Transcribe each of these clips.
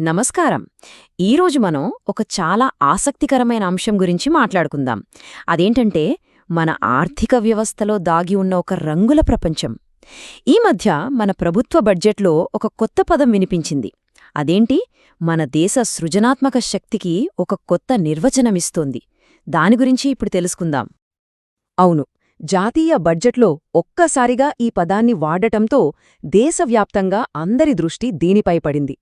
నమస్కారం. ఈరోజు మనం ఒక చాలా ఆసక్తికరమైన అంశం గురించి మాట్లాడుకుందాం. అదేంటంటే మన ఆర్థిక వ్యవస్థలో దాగి ఉన్న ఒక రంగుల ప్రపంచం. ఈ మధ్య మన ప్రభుత్వ బడ్జెట్లో ఒక కొత్త పదం వినిపించింది. అదేంటి? మన దేశ సృజనాత్మక శక్తికి ఒక కొత్త నిర్వచనమిస్తోంది. దాని గురించి ఇప్పుడు తెలుసుకుందాం. అవును. జాతీయ బడ్జెట్లో ఒక్కసారిగా ఈ పదాన్ని వాడటంతో దేశవ్యాప్తంగా అందరి దృష్టి దీనిపై పడింది.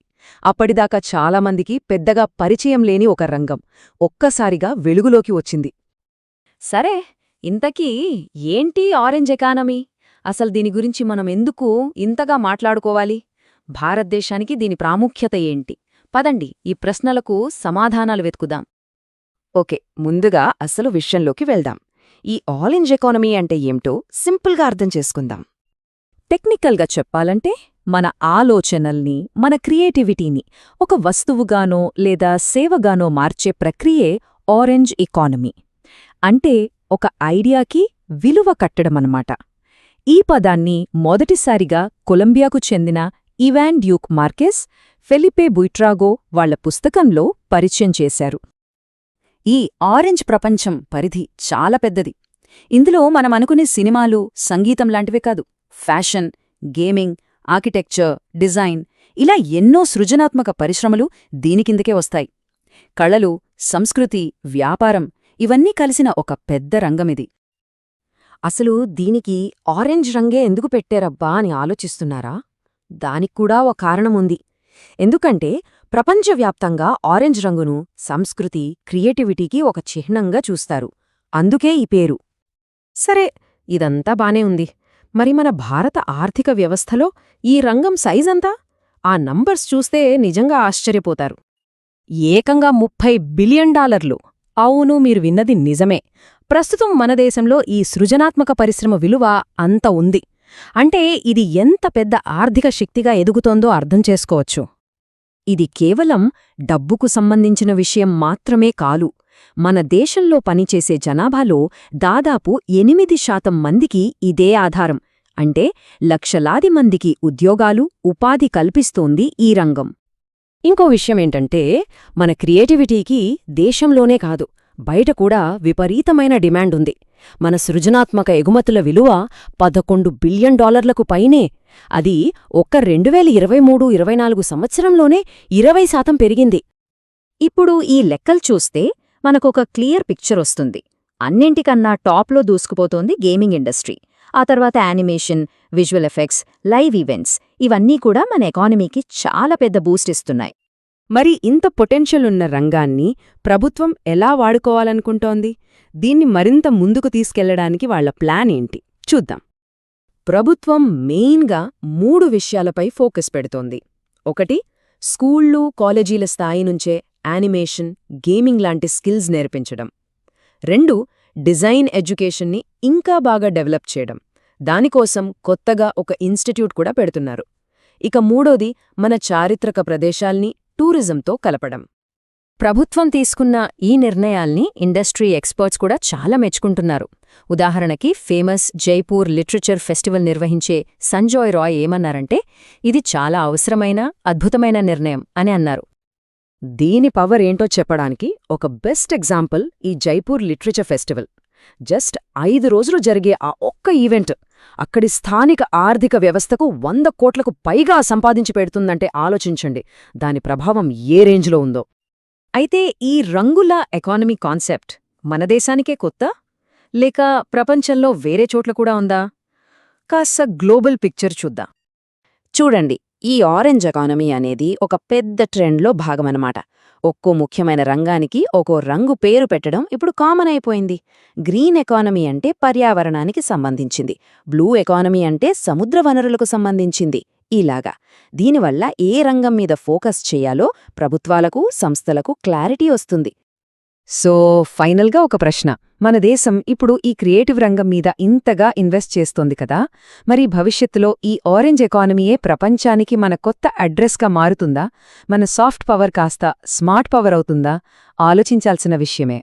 అప్పటిదాకా చాలామందికి పెద్దగా పరిచయం లేని ఒక రంగం ఒక్కసారిగా వెలుగులోకి వచ్చింది. సరే ఇంతకీ ఏంటి ఆరెంజ్ ఎకానమీ? అసలు దీని గురించి మనం ఎందుకు ఇంతగా మాట్లాడుకోవాలి? భారతదేశానికి దీని ప్రాముఖ్యత ఏంటి? పదండి ఈ ప్రశ్నలకు సమాధానాలు వెతుకుదాం. ఓకే ముందుగా అసలు విషయంలోకి వెళ్దాం. ఈ ఆరెంజ్ ఎకానమీ అంటే ఏమిటో సింపుల్గా అర్థం చేసుకుందాం. టెక్నికల్గా చెప్పాలంటే మన ఆలోచనల్ని మన క్రియేటివిటీని ఒక వస్తువుగానో లేదా సేవగానో మార్చే ప్రక్రియే ఆరెంజ్ ఎకానమీ. అంటే ఒక ఐడియాకి విలువ కట్టడమన్నమాట ఈ పదాన్ని మొదటిసారిగా కొలంబియాకు చెందిన Ivan Duque Marquez Felipe Buitrago వాళ్ళ పుస్తకంలో పరిచయం చేశారు. ఈ ఆరెంజ్ ప్రపంచం పరిధి చాలా పెద్దది. ఇందులో మనం అనుకునే సినిమాలు సంగీతం లాంటివే కాదు. ఫ్యాషన్ గేమింగ్ ఆర్కిటెక్చర్ డిజైన్ ఇలా ఎన్నో సృజనాత్మక పరిశ్రమలు దీనికిందకే వస్తాయి. కళలు సంస్కృతి వ్యాపారం ఇవన్నీ కలిసిన ఒక పెద్ద రంగమిది. అసలు దీనికి ఆరెంజ్ రంగే ఎందుకు పెట్టారబ్బా అని ఆలోచిస్తున్నారా? దానిక్కూడా ఓ కారణముంది ఎందుకంటే ప్రపంచవ్యాప్తంగా ఆరెంజ్ రంగును సంస్కృతి క్రియేటివిటీకి ఒక చిహ్నంగా చూస్తారు. అందుకే ఈ పేరు. సరే ఇదంతా బానే ఉంది. మరి మన భారత ఆర్థిక వ్యవస్థలో ఈ రంగం సైజంతా ఆ నంబర్స్ చూస్తే నిజంగా ఆశ్చర్యపోతారు. ఏకంగా ముప్పై బిలియన్ డాలర్లు. అవును మీరు విన్నది నిజమే. ప్రస్తుతం మన దేశంలో ఈ సృజనాత్మక పరిశ్రమ విలువ అంత ఉంది. అంటే ఇది ఎంత పెద్ద ఆర్థిక శక్తిగా ఎదుగుతోందో అర్థం చేసుకోవచ్చు. ఇది కేవలం డబ్బుకు సంబంధించిన విషయం మాత్రమే కాలు మన దేశంలో పనిచేసే జనాభాలో దాదాపు ఎనిమిది శాతం మందికి ఇదే ఆధారం. అంటే లక్షలాది మందికి ఉద్యోగాలు ఉపాధి కల్పిస్తోంది ఈ రంగం. ఇంకో విషయమేంటంటే మన క్రియేటివిటీకి దేశంలోనే కాదు బయట కూడా విపరీతమైన డిమాండ్ ఉంది. మన సృజనాత్మక ఎగుమతుల విలువ పదకొండు బిలియన్ డాలర్లకు పైనే. అది ఒక్క రెండువేల ఇరవై మూడు ఇరవై నాలుగు సంవత్సరంలోనే ఇరవై శాతం పెరిగింది. ఇప్పుడు ఈ లెక్కలు చూస్తే మనకొక క్లియర్ పిక్చర్ వస్తుంది. అన్నింటికన్నా టాప్లో దూసుకుపోతోంది గేమింగ్ ఇండస్ట్రీ. ఆ తర్వాత animation visual effects live events ఇవన్నీ కూడా మన ఎకానమీకి చాలా పెద్ద బూస్ట్ ఇస్తున్నాయి. మరి ఇంత పొటెన్షియల్ ఉన్న రంగాన్ని ప్రభుత్వం ఎలా వాడుకోవాలనుకుంటోంది? దీన్ని మరింత ముందుకు తీసుకెళ్ళడానికి వాళ్ళ ప్లాన్ ఏంటి? చూద్దాం. ప్రభుత్వం మెయిన్గా మూడు విషయాలపై ఫోకస్ పెడుతోంది. ఒకటి స్కూళ్ళు కాలేజీల స్థాయి నుంచే యానిమేషన్ గేమింగ్ లాంటి స్కిల్స్ నేర్పించడం. రెండు డిజైన్ ఎడ్యుకేషన్ని ఇంకా బాగా డెవలప్ చేయడం. దానికోసం కొత్తగా ఒక ఇన్స్టిట్యూట్ కూడా పెడుతున్నారు. ఇక మూడోది మన చారిత్రక ప్రదేశాల్ని టూరిజంతో కలపడం. ప్రభుత్వం తీసుకున్న ఈ నిర్ణయాల్ని ఇండస్ట్రీ ఎక్స్పర్ట్స్ కూడా చాలా మెచ్చుకుంటున్నారు. ఉదాహరణకి ఫేమస్ జైపూర్ లిటరేచర్ ఫెస్టివల్ నిర్వహించే సంజోయ్ రాయ్ ఏమన్నారంటే ఇది చాలా అవసరమైన అద్భుతమైన నిర్ణయం అని అన్నారు. దీని పవర్ ఏంటో చెప్పడానికి ఒక బెస్ట్ ఎగ్జాంపుల్ ఈ జైపూర్ లిటరేచర్ ఫెస్టివల్. జస్ట్ ఐదు రోజులు జరిగే ఆ ఒక్క ఈవెంట్ అక్కడి స్థానిక ఆర్థిక వ్యవస్థకు వంద కోట్లకు పైగా సంపాదించి పెడుతుందంటే ఆలోచించండి దాని ప్రభావం ఏ రేంజ్లో ఉందో. అయితే ఈ రంగుల ఎకానమీ కాన్సెప్ట్ మన దేశానికే కొత్త? లేక ప్రపంచంలో వేరే చోట్ల కూడా ఉందా? కాస్త గ్లోబల్ పిక్చర్ చూద్దాం. చూడండి ఈ ఆరెంజ్ ఎకానమీ అనేది ఒక పెద్ద ట్రెండ్లో భాగమనమాట. ఒక్కో ముఖ్యమైన రంగానికి ఒక్కో రంగు పేరు పెట్టడం ఇప్పుడు కామన్ అయిపోయింది. గ్రీన్ ఎకానమీ అంటే పర్యావరణానికి సంబంధించింది. బ్లూ ఎకానమీ అంటే సముద్ర వనరులకు సంబంధించింది. ఇలాగా. దీనివల్ల ఏ రంగం మీద ఫోకస్ చేయాలో ప్రభుత్వాలకు సంస్థలకు క్లారిటీ వస్తుంది. సో ఫైనల్గా ఒక ప్రశ్న. మన దేశం ఇప్పుడు ఈ క్రియేటివ్ రంగం మీద ఇంతగా ఇన్వెస్ట్ చేస్తోంది కదా? మరి భవిష్యత్తులో ఈ ఆరెంజ్ ఎకానమీయే ప్రపంచానికి మన కొత్త అడ్రస్గా మారుతుందా? మన సాఫ్ట్ పవర్ కాస్త స్మార్ట్ పవర్ అవుతుందా? ఆలోచించాల్సిన విషయమే.